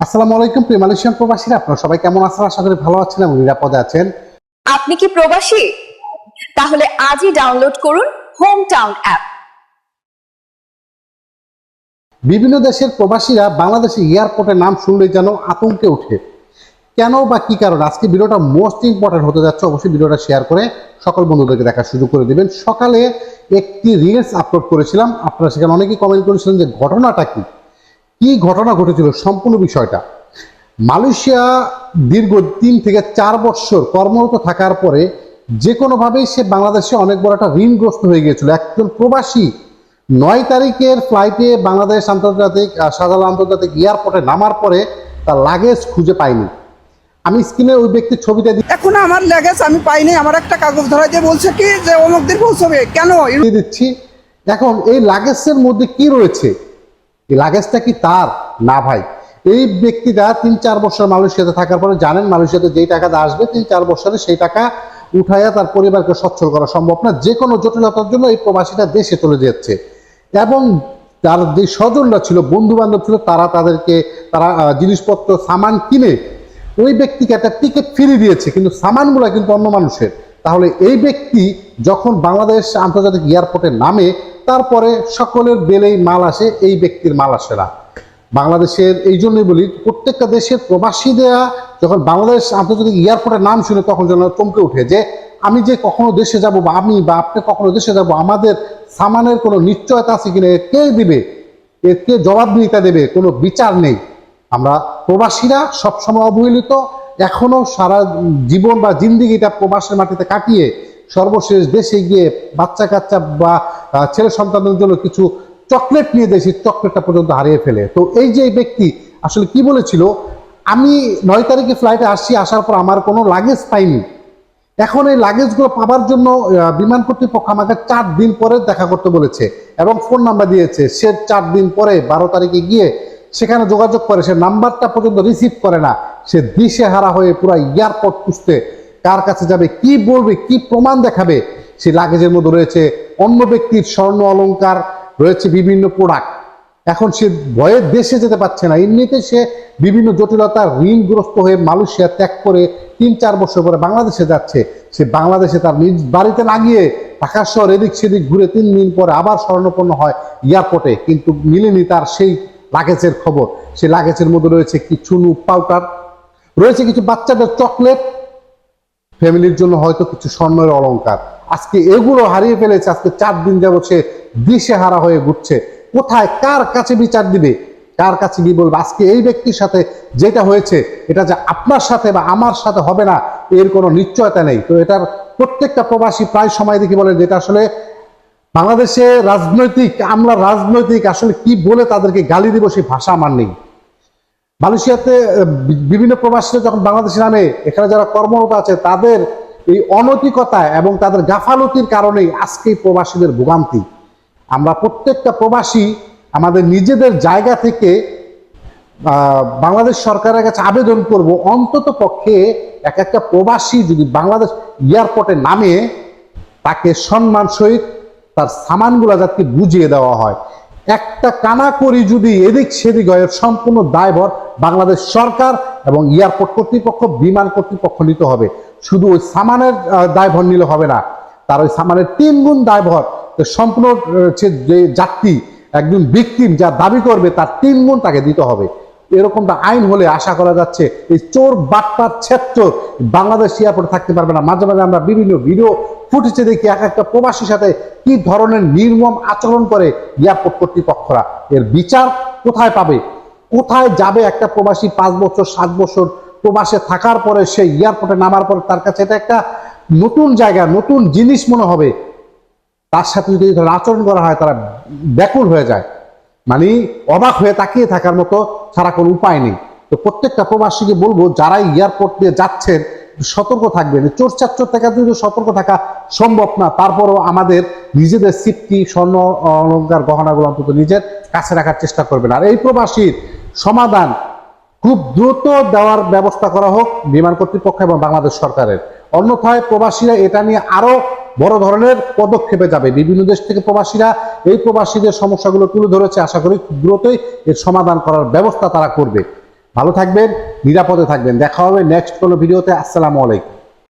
আসসালামু আলাইকুম প্রিয় মালয়েশিয়ান প্রবাসীরা আপনারা সবাই কেমন আছেন? আশা করি ভালো আছেন এবং নিরাপদে আছেন। আপনি কি প্রবাসী? তাহলে আজই ডাউনলোড করুন হোম টাউন অ্যাপ বিভিন্ন দেশের প্রবাসীরা বাংলাদেশে এয়ারপোর্টের নাম শুনলেই যেন আতঙ্কে ওঠে। কেন বা কি কারণ? আজকে ভিডিওটা মোস্ট ইম্পর্টেন্ট হতে যাচ্ছে অবশ্যই ভিডিওটা শেয়ার করে সকল বন্ধুদেরকে দেখার সুযোগ করে দিবেন। সকালে একটি রিলস আপলোড করেছিলাম। আপনারা সেখানে অনেকেই কমেন্ট করেছিলেন যে ঘটনাটা কি? কি ঘটনা ঘটেছিল সম্পূর্ণ বিষয়টা। মালয়েশিয়া দীর্ঘ তিন থেকে চার বছর কর্মরত থাকার পরে যে কোনোভাবেই সে বাংলাদেশে অনেক বড় একটা ঋণগ্রস্ত হয়ে গিয়েছিল। একজন প্রবাসী নয় তারিখের ফ্লাইটে বাংলাদেশ আন্তর্জাতিক শাহজালাল আন্তর্জাতিক এয়ারপোর্টে নামার পরে তার লাগেজ খুঁজে পায়নি। আমি স্ক্রিনে ওই ব্যক্তির ছবিটা দিই এখন আমার লাগেজ আমি পাইনি আমার একটা কাগজ ধরা দিয়ে বলছে কি যে অমুক দিন পৌঁছবে। কেন? দিচ্ছি। এখন এই লাগেজের মধ্যে কি রয়েছে? লাগেজটা কি তার? না ভাই। এই ব্যক্তিটা তিন চার বছর মালয়েশিয়াতে থাকার পরে জানেন মালয়েশিয়াতে যেই টাকাটা আসবে, তিন চার বছরে সেই টাকা উঠাইয়া তার পরিবারকে সচ্ছল করা সম্ভব না। যে কোনো জটিলতার জন্য এই প্রবাসীটা দেশে চলে যাচ্ছে। এবং তার যে স্বজনরা ছিল বন্ধু বান্ধব ছিল, তারা তাদেরকে, তারা জিনিসপত্র, সামান কিনে ওই ব্যক্তিকে একটা টিকিট ফিরিয়ে দিয়েছে। কিন্তু সামানগুলো কিন্তু অন্য মানুষের। তাহলে এই ব্যক্তি যখন বাংলাদেশ আন্তর্জাতিক এয়ারপোর্টে নামে, তারপরে সকলের বেলেই মাল আসে এই ব্যক্তির মাল আসে না। বাংলাদেশের এই জন্যই বলি, প্রত্যেকটা দেশের প্রবাসী প্রবাসীরা যখন বাংলাদেশ আন্তর্জাতিক এয়ারপোর্টের নাম শুনে তখন যেন চমকে উঠে যে, আমি যে কখনো দেশে যাব বা আমি বা আপনি কখনো দেশে যাব, আমাদের সামানের কোনো নিশ্চয়তা আছে কিনা কে দিবে? এর কে জবাবদিহিতা দেবে? কোনো বিচার নেই। আমরা প্রবাসীরা সবসময় অবহেলিত এখনও সারা জীবন বা জিন্দিগিটা প্রবাসের মাটিতে কাটিয়ে সর্বশেষ দেশে গিয়ে বাচ্চা কাচ্চা বা ছেলে সন্তানদের জন্য কিছু চকলেট নিয়ে দেয় সেই চকলেটটা পর্যন্ত হারিয়ে ফেলে। তো এই যে ব্যক্তি আসলে কি বলেছিল, আমি নয় তারিখে ফ্লাইটে আসছি, আসার পর আমার কোনো লাগেজ পাইনি। এখন এই লাগেজগুলো পাবার জন্য বিমান কর্তৃপক্ষ আমাকে চার দিন পরে দেখা করতে বলেছে এবং ফোন নাম্বার দিয়েছে। সে চার দিন পরে, বারো তারিখে গিয়ে সেখানে যোগাযোগ করে, সে নাম্বারটা পর্যন্ত রিসিভ করে না। সে দিশে হারা হয়ে পুরো এয়ারপোর্ট খুঁজতে কার কাছে যাবে, কি বলবে, কি প্রমাণ দেখাবে? সেই লাগেজের মধ্যে রয়েছে অন্য ব্যক্তির স্বর্ণ অলঙ্কার রয়েছে বিভিন্ন প্রোডাক্ট এখন সে ভয়ের দেশে যেতে পারছে না। এমনিতে সে বিভিন্ন জটিলতার ঋণগ্রস্ত হয়ে মালয়েশিয়া ত্যাগ করে তিন চার বছর পরে বাংলাদেশে যাচ্ছে। সে বাংলাদেশে তার নিজ বাড়িতে লাগিয়ে ঢাকা শহর এদিক সেদিক ঘুরে তিন দিন পরে আবার স্বর্ণপন্ন হয় এয়ারপোর্টে কিন্তু মিলেনি তার সেই লাগেজের খবর। সেই লাগেজের মধ্যে রয়েছে কিছু পাউডার রয়েছে কিছু বাচ্চাদের চকলেট। ফ্যামিলির জন্য হয়তো কিছু স্বর্ণের অলংকার। আজকে এগুলো হারিয়ে ফেলেছে, আজকে চার দিন যাবত সে দিশে হারা হয়ে ঘুরছে। কোথায়, কার কাছে বিচার দিবে? কার কাছে গিয়ে বলবে? আজকে এই ব্যক্তির সাথে যেটা হয়েছে, এটা যে আপনার সাথে বা আমার সাথে হবে না, এর কোনো নিশ্চয়তা নেই। তো এটার প্রত্যেকটা প্রবাসী প্রায় সময় দেখি বলে যেটা আসলে বাংলাদেশে রাজনৈতিক, আমরা রাজনৈতিক আসলে কি বলে তাদেরকে গালি দিব সেই ভাষা আমার নেই। মালয়েশিয়াতে বিভিন্ন প্রবাসীরা যখন বাংলাদেশে নামে, এখানে যারা কর্মরত আছে, তাদের এই অনৈতিকতা এবং তাদের গাফালতির কারণেই আজকে প্রবাসীদের ভোগান্তি। আমরা প্রত্যেকটা প্রবাসী আমাদের নিজেদের জায়গা থেকে বাংলাদেশ সরকারের কাছে আবেদন করব, অন্তত পক্ষে এক একটা প্রবাসী যদি বাংলাদেশ এয়ারপোর্টে নামে, তাকে সম্মান সহিত তার সামানগুলো যাতে বুঝিয়ে দেওয়া হয়। একটা কানাকড়ি যদি এদিক সেদিক হয় সম্পূর্ণ দায়ভর বাংলাদেশ সরকার এবং এয়ারপোর্ট কর্তৃপক্ষ, বিমান কর্তৃপক্ষ নিতে হবে। শুধু ওই সামানের দায়ভর নিলে হবে না, তার ওই সামানের তিন গুণ দায়ভর সম্পূর্ণ যে যাত্রী একজন ব্যক্তি যা দাবি করবে, তার তিন গুণ তাকে দিতে হবে। এরকমটা আইন হলে আশা করা যাচ্ছে এই চোর বাটপার ক্ষেত্র বাংলাদেশ এয়ারপোর্টে থাকতে পারবে না। মাঝে মাঝে আমরা বিভিন্ন ভিডিও ফুটেছে দেখি এক একটা প্রবাসীর সাথে কি ধরনের নির্মম আচরণ করে এয়ারপোর্ট কর্তৃপক্ষরা। এর বিচার কোথায় পাবে? কোথায় যাবে একটা প্রবাসী পাঁচ বছর, সাত বছর প্রবাসে থাকার পরে সে এয়ারপোর্টে নামার পরে তার কাছে এটা একটা নতুন জায়গা, নতুন জিনিস মনে হবে। তার সাথে যদি আচরণ করা হয় তারা ব্যাকুল হয়ে যায়। মানে অবাক হয়ে তাকিয়ে থাকার মতো ছাড়া কোনো উপায় নেই। তো প্রত্যেকটা প্রবাসীকে বলব, যারাই এয়ারপোর্ট দিয়ে যাচ্ছেন সতর্ক থাকবেন। চোর চাচ্চর থেকে যদি সতর্ক থাকা সম্ভব না। তারপরও আমাদের নিজেদের সিফটি স্বর্ণ অলঙ্কার গহনাগুলো অন্তত নিজের কাছে রাখার চেষ্টা করবেন। আর এই প্রবাসীর সমাধান খুব দ্রুত দেওয়ার ব্যবস্থা করা হোক বিমান কর্তৃপক্ষ এবং বাংলাদেশ সরকারের। অন্যথায় প্রবাসীরা এটা নিয়ে আরও বড় ধরনের পদক্ষেপে যাবে। বিভিন্ন দেশ থেকে প্রবাসীরা এই প্রবাসীদের সমস্যাগুলো তুলে ধরেছে। আশা করি দ্রুতই এর সমাধান করার ব্যবস্থা তারা করবে। ভালো থাকবেন, নিরাপদে থাকবেন। দেখা হবে নেক্সট কোনো ভিডিওতে আসসালামু আলাইকুম।